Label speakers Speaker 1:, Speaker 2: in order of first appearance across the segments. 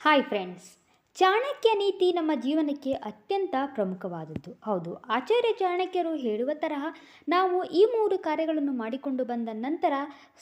Speaker 1: Hi friends Chanakya ನೀತಿ ನಮ್ಮ ಜೀವನಕ್ಕೆ ಅತ್ಯಂತ ಪ್ರಮುಖವಾದದ್ದು. ಹೌದು, ಆಚಾರ್ಯ ಚಾಣಕ್ಯರು ಹೇಳುವ ತರಹ ನಾವು ಈ ಮೂರು ಕಾರ್ಯಗಳನ್ನು ಮಾಡಿಕೊಂಡು ಬಂದ ನಂತರ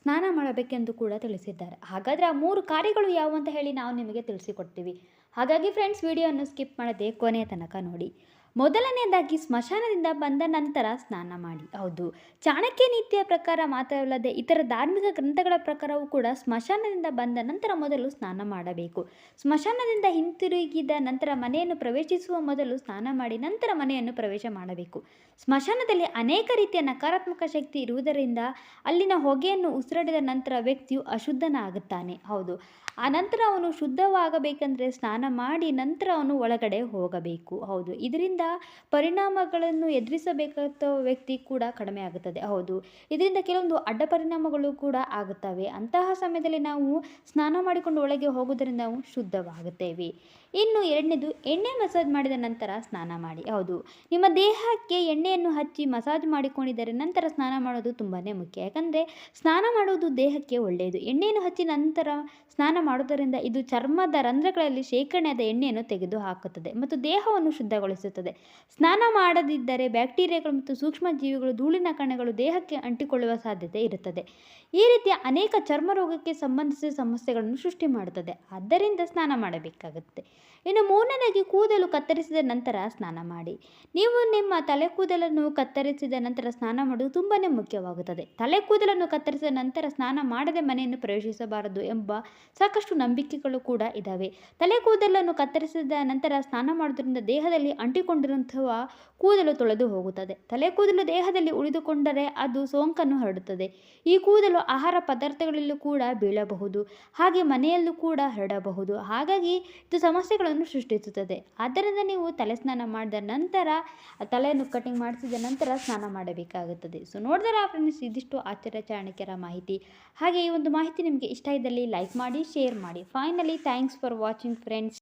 Speaker 1: ಸ್ನಾನ ಮಾಡಬೇಕೆಂದು ಕೂಡ ತಿಳಿಸಿದ್ದಾರೆ. ಹಾಗಾದರೆ ಆ ಮೂರು ಕಾರ್ಯಗಳು ಯಾವುವು ಅಂತ ಹೇಳಿ ನಾವು ನಿಮಗೆ ತಿಳಿಸಿಕೊಡ್ತೀವಿ. ಹಾಗಾಗಿ ಫ್ರೆಂಡ್ಸ್ ವಿಡಿಯೋವನ್ನು ಸ್ಕಿಪ್ ಮಾಡದೆ ಕೊನೆಯ ತನಕ ನೋಡಿ. ಮೊದಲನೆಯದಾಗಿ ಸ್ಮಶಾನದಿಂದ ಬಂದ ನಂತರ ಸ್ನಾನ ಮಾಡಿ. ಹೌದು. ಚಾಣಕ್ಯ ನೀತಿಯ ಪ್ರಕಾರ ಮಾತ್ರವಲ್ಲದೆ ಇತರ ಧಾರ್ಮಿಕ ಗ್ರಂಥಗಳ ಪ್ರಕಾರವೂ ಕೂಡ ಸ್ಮಶಾನದಿಂದ ಬಂದ ನಂತರ ಮೊದಲು ಸ್ನಾನ ಮಾಡಬೇಕು. ಸ್ಮಶಾನದಿಂದ ಹಿಂತಿರುಗಿದ ನಂತರ ಮನೆಯನ್ನು ಪ್ರವೇಶಿಸುವ ಮೊದಲು ಸ್ನಾನ ಮಾಡಿ ನಂತರ ಮನೆಯನ್ನು ಪ್ರವೇಶ ಮಾಡಬೇಕು. ಸ್ಮಶಾನದಲ್ಲಿ ಅನೇಕ ರೀತಿಯ ನಕಾರಾತ್ಮಕ ಶಕ್ತಿ ಇರುವುದರಿಂದ ಅಲ್ಲಿನ ಹೊಗೆಯನ್ನು ಉಸಿರಾಡಿದ ನಂತರ ವ್ಯಕ್ತಿಯು ಅಶುದ್ಧನಾಗುತ್ತಾನೆ. ಹೌದು. ಆ ನಂತರ ಅವನು ಶುದ್ಧವಾಗಬೇಕಂದ್ರೆ ಸ್ನಾನ ಮಾಡಿ ನಂತರ ಅವನು ಒಳಗಡೆ ಹೋಗಬೇಕು. ಹೌದು. ಇದರಿಂದ ಪರಿಣಾಮಗಳನ್ನು ಎದುರಿಸಬೇಕಾದ ವ್ಯಕ್ತಿ ಕೂಡ ಕಡಿಮೆ ಆಗುತ್ತದೆ. ಹೌದು. ಇದರಿಂದ ಕೆಲವೊಂದು ಅಡ್ಡ ಪರಿಣಾಮಗಳು ಕೂಡ ಆಗುತ್ತವೆ. ಅಂತಹ ಸಮಯದಲ್ಲಿ ನಾವು ಸ್ನಾನ ಮಾಡಿಕೊಂಡು ಒಳಗೆ ಹೋಗುವುದರಿಂದ ನಾವು ಶುದ್ಧವಾಗುತ್ತೇವೆ. ಇನ್ನು ಎರಡನೇದು, ಎಣ್ಣೆ ಮಸಾಜ್ ಮಾಡಿದ ನಂತರ ಸ್ನಾನ ಮಾಡಿ. ಹೌದು. ನಿಮ್ಮ ದೇಹಕ್ಕೆ ಎಣ್ಣೆಯನ್ನು ಹಚ್ಚಿ ಮಸಾಜ್ ಮಾಡಿಕೊಂಡಿದ್ದರೆ ನಂತರ ಸ್ನಾನ ಮಾಡೋದು ತುಂಬಾ ಮುಖ್ಯ. ಯಾಕಂದರೆ ಸ್ನಾನ ಮಾಡುವುದು ದೇಹಕ್ಕೆ ಒಳ್ಳೆಯದು. ಎಣ್ಣೆಯನ್ನು ಹಚ್ಚಿ ನಂತರ ಸ್ನಾನ ಮಾಡುವುದರಿಂದ ಇದು ಚರ್ಮದ ರಂಧ್ರಗಳಲ್ಲಿ ಶೇಖರಣೆಯಾದ ಎಣ್ಣೆಯನ್ನು ತೆಗೆದು ಹಾಕುತ್ತದೆ ಮತ್ತು ದೇಹವನ್ನು ಶುದ್ಧಗೊಳಿಸುತ್ತದೆ. ಸ್ನಾನ ಮಾಡದಿದ್ದರೆ ಬ್ಯಾಕ್ಟೀರಿಯಾಗಳು ಮತ್ತು ಸೂಕ್ಷ್ಮ ಜೀವಿಗಳು ಧೂಳಿನ ಕಣಗಳು ದೇಹಕ್ಕೆ ಅಂಟಿಕೊಳ್ಳುವ ಸಾಧ್ಯತೆ ಇರುತ್ತದೆ. ಈ ರೀತಿಯ ಅನೇಕ ಚರ್ಮ ರೋಗಕ್ಕೆ ಸಂಬಂಧಿಸಿದ ಸಮಸ್ಯೆಗಳನ್ನು ಸೃಷ್ಟಿ ಮಾಡುತ್ತದೆ. ಆದ್ದರಿಂದ ಸ್ನಾನ ಮಾಡಬೇಕಾಗುತ್ತದೆ ಇನ್ನು ಮೂರನೇದಾಗಿ ಕೂದಲು ಕತ್ತರಿಸಿದ ನಂತರ ಸ್ನಾನ ಮಾಡಿ. ನೀವು ನಿಮ್ಮ ತಲೆ ಕೂದಲನ್ನು ಕತ್ತರಿಸಿದ ನಂತರ ಸ್ನಾನ ಮಾಡುವುದು ತುಂಬಾ ಮುಖ್ಯವಾಗುತ್ತದೆ. ತಲೆ ಕೂದಲನ್ನು ಕತ್ತರಿಸಿದ ನಂತರ ಸ್ನಾನ ಮಾಡದೆ ಮನೆಯನ್ನು ಪ್ರವೇಶಿಸಬಾರದು ಎಂಬ ಸಾಕಷ್ಟು ನಂಬಿಕೆಗಳು ಕೂಡ ಇದ್ದಾವೆ. ತಲೆ ಕೂದಲನ್ನು ಕತ್ತರಿಸಿದ ನಂತರ ಸ್ನಾನ ಮಾಡೋದ್ರಿಂದ ದೇಹದಲ್ಲಿ ಅಂಟಿಕೊಂಡಿರುವಂತಹ ಕೂದಲು ತೊಳೆದು ಹೋಗುತ್ತದೆ. ತಲೆ ಕೂದಲು ದೇಹದಲ್ಲಿ ಉಳಿದುಕೊಂಡರೆ ಅದು ಸೋಂಕನ್ನು ಹರಡುತ್ತದೆ. ಈ ಕೂದಲು ಆಹಾರ ಪದಾರ್ಥಗಳಲ್ಲೂ ಕೂಡ ಬೀಳಬಹುದು, ಹಾಗೆ ಮನೆಯಲ್ಲೂ ಕೂಡ ಹರಡಬಹುದು. ಹಾಗಾಗಿ ಇದು ಸಮಸ್ಯೆಗಳನ್ನು ಸೃಷ್ಟಿಸುತ್ತದೆ. ಆದ್ದರಿಂದ ನೀವು ತಲೆ ಸ್ನಾನ ಮಾಡಿದ ನಂತರ, ತಲೆಯನ್ನು ಕಟಿಂಗ್ ಮಾಡಿಸಿದ ನಂತರ ಸ್ನಾನ ಮಾಡಬೇಕಾಗುತ್ತದೆ. ಸೊ ನೋಡಿದರೆ ಫ್ರೆಂಡ್ಸ್, ಇದಿಷ್ಟು ಆಚಾರ್ಯ ಚಾಣಕ್ಯರ ಮಾಹಿತಿ. ಹಾಗೆ ಈ ಒಂದು ಮಾಹಿತಿ ನಿಮಗೆ ಇಷ್ಟ ಇದ್ದಲ್ಲಿ ಲೈಕ್ ಮಾಡಿ, ಶೇರ್ ಮಾಡಿ. Finally thanks for watching friends